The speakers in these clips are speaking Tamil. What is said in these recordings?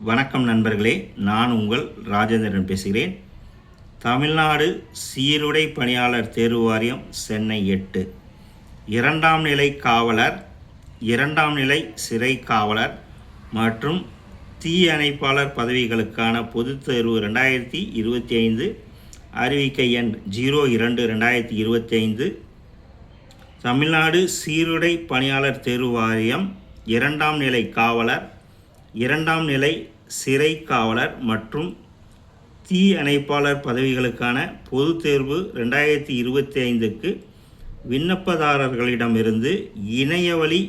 வணக்கம் நண்பர்களே நான் உங்கள் ராஜேந்திரன் பேசுகிறேன். தமிழ்நாடு சீருடை பணியாளர் தேர்வு வாரியம் சென்னை எட்டு. இரண்டாம் நிலை காவலர் இரண்டாம் நிலை சிறை காவலர் மற்றும் தீயணைப்பாளர் பதவிகளுக்கான பொதுத் தேர்வு ரெண்டாயிரத்தி இருபத்தி ஐந்து அறிவிக்கை எண் ஜீரோ இரண்டு ரெண்டாயிரத்தி இருபத்தி ஐந்து. தமிழ்நாடு சீருடை பணியாளர் தேர்வு வாரியம் இரண்டாம் நிலை காவலர் இரண்டாம் நிலை சிறை காவலர் மற்றும் தீ அணைப்பாளர் பதவிகளுக்கான பொதுத் தேர்வு ரெண்டாயிரத்தி இருபத்தி ஐந்துக்கு விண்ணப்பதாரர்களிடமிருந்து இணையவழி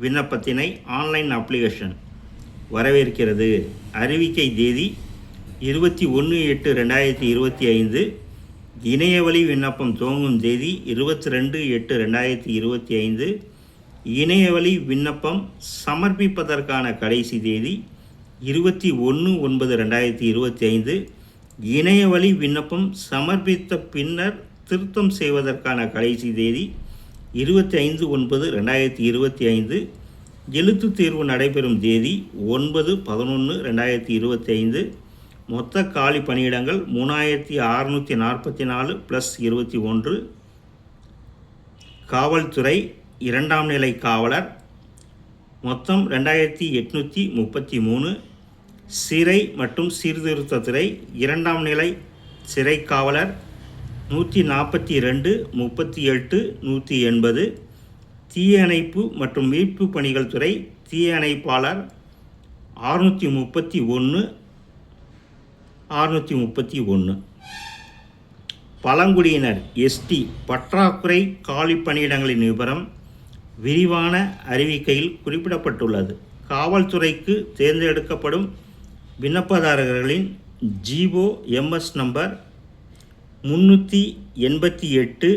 விண்ணப்பத்தினை ஆன்லைன் அப்ளிகேஷன் வரவேற்கிறது. அறிவிக்கை தேதி இருபத்தி ஒன்று எட்டு ரெண்டாயிரத்தி இருபத்தி ஐந்து. இணையவழி விண்ணப்பம் துவங்கும் தேதி இருபத்தி ரெண்டு எட்டு ரெண்டாயிரத்தி இருபத்தி ஐந்து. இணையவழி விண்ணப்பம் சமர்ப்பிப்பதற்கான கடைசி தேதி இருபத்தி ஒன்று ஒன்பது ரெண்டாயிரத்தி இருபத்தி ஐந்து. இணையவழி விண்ணப்பம் சமர்ப்பித்த பின்னர் திருத்தம் செய்வதற்கான கடைசி தேதி இருபத்தி ஐந்து ஒன்பது ரெண்டாயிரத்தி இருபத்தி ஐந்து. எழுத்துத் தேர்வு நடைபெறும் தேதி ஒன்பது பதினொன்று ரெண்டாயிரத்தி இருபத்தி ஐந்து. மொத்த காலி பணியிடங்கள் மூணாயிரத்தி அறுநூற்றி நாற்பத்தி நாலு ப்ளஸ் இருபத்தி ஒன்று. காவல்துறை இரண்டாம் நிலை காவலர் மொத்தம் ரெண்டாயிரத்தி எட்நூற்றி முப்பத்தி மூணு சிறை மற்றும் சீர்திருத்தத்துறை இரண்டாம் நிலை சிறை காவலர் நூற்றி நாற்பத்தி ரெண்டு முப்பத்தி எட்டு நூற்றி எண்பது தீயணைப்பு மற்றும் மீட்பு பணிகள் துறை தீயணைப்பாளர் அறுநூற்றி முப்பத்தி ஒன்று அறுநூற்றி முப்பத்தி ஒன்று. பழங்குடியினர் எஸ்டி பற்றாக்குறை காலி பணியிடங்களின் விவரம் விரிவான அறிவிக்கையில் குறிப்பிடப்பட்டுள்ளது. காவல்துறைக்கு தேர்ந்தெடுக்கப்படும் விண்ணப்பதாரர்களின் ஜிஓ எம்எஸ் நம்பர் முந்நூற்றி எண்பத்தி எட்டு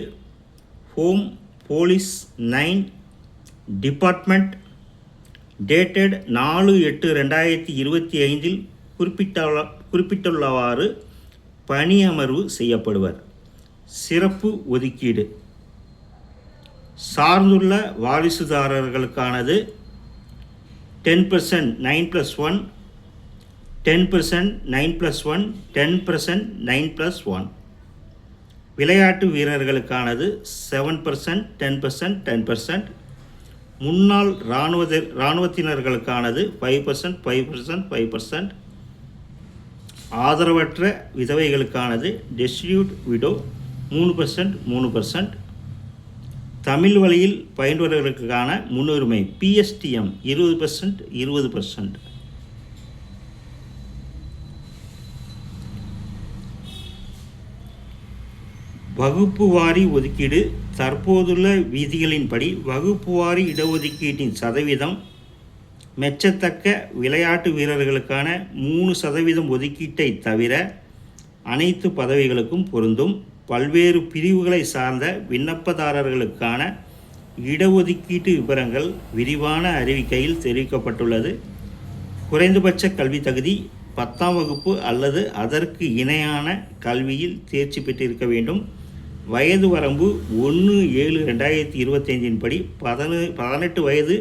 home police nine department dated நாலு எட்டு ரெண்டாயிரத்தி இருபத்தி ஐந்தில் குறிப்பிட்ட குறிப்பிட்டுள்ளவாறு பணியமர்வு செய்யப்படுவர். சிறப்பு ஒதுக்கீடு. சார்ந்துள்ள வாரிசுதாரர்களுக்கானது ten percent nine plus one ten percent nine plus one ten percent nine plus one விளையாட்டு வீரர்களுக்கானது seven percent ten percent ten percent முன்னாள் இராணுவ இராணுவத்தினர்களுக்கானது five percent five percent five percent ஆதரவற்ற விதவைகளுக்கானது டெஸ்டியூட் விடோ மூணு பர்சன்ட் மூணு பர்சன்ட் தமிழ் வழியில் பயின்றவர்களுக்கான முன்னுரிமை பிஎஸ்டிஎம் இருபது பர்சன்ட் இருபது பர்சன்ட் வகுப்பு வாரி ஒதுக்கீடு தற்போதுள்ள விதிகளின்படி வகுப்பு வாரி இடஒதுக்கீட்டின் சதவீதம் மெச்சத்தக்க விளையாட்டு வீரர்களுக்கான மூணு சதவீதம் ஒதுக்கீட்டை தவிர அனைத்து பதவிகளுக்கும் பொருந்தும். பல்வேறு பிரிவுகளை சார்ந்த விண்ணப்பதாரர்களுக்கான இடஒதுக்கீட்டு விவரங்கள் விரிவான அறிவிக்கையில் தெரிவிக்கப்பட்டுள்ளது. குறைந்தபட்ச கல்வி தகுதி பத்தாம் வகுப்பு அல்லது அதற்கு இணையான கல்வியில் தேர்ச்சி பெற்றிருக்க வேண்டும். வயது வரம்பு ஒன்று ஏழு ரெண்டாயிரத்தி இருபத்தைந்தின் படி பதினு பதினெட்டு வயது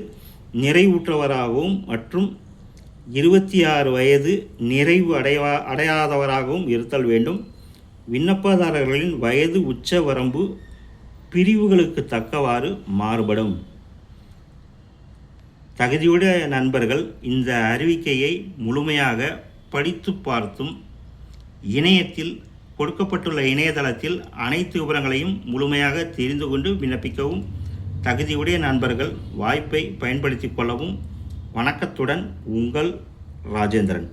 நிறைவுற்றவராகவும் மற்றும் இருபத்தி ஆறு வயது நிறைவு அடைவா அடையாதவராகவும் இருத்தல் வேண்டும். விண்ணப்பதாரர்களின் வயது உச்ச வரம்பு பிரிவுகளுக்கு தக்கவாறு மாறுபடும். தகுதியுடைய நண்பர்கள் இந்த அறிவிக்கையை முழுமையாக படித்து பார்த்தும் இணையத்தில் கொடுக்கப்பட்டுள்ள இணையதளத்தில் அனைத்து விவரங்களையும் முழுமையாக தெரிந்து கொண்டு விண்ணப்பிக்கவும் தகுதியுடைய நண்பர்கள் வாய்ப்பை பயன்படுத்தி கொள்ளவும் வணக்கத்துடன் உங்கள் ராஜேந்திரன்.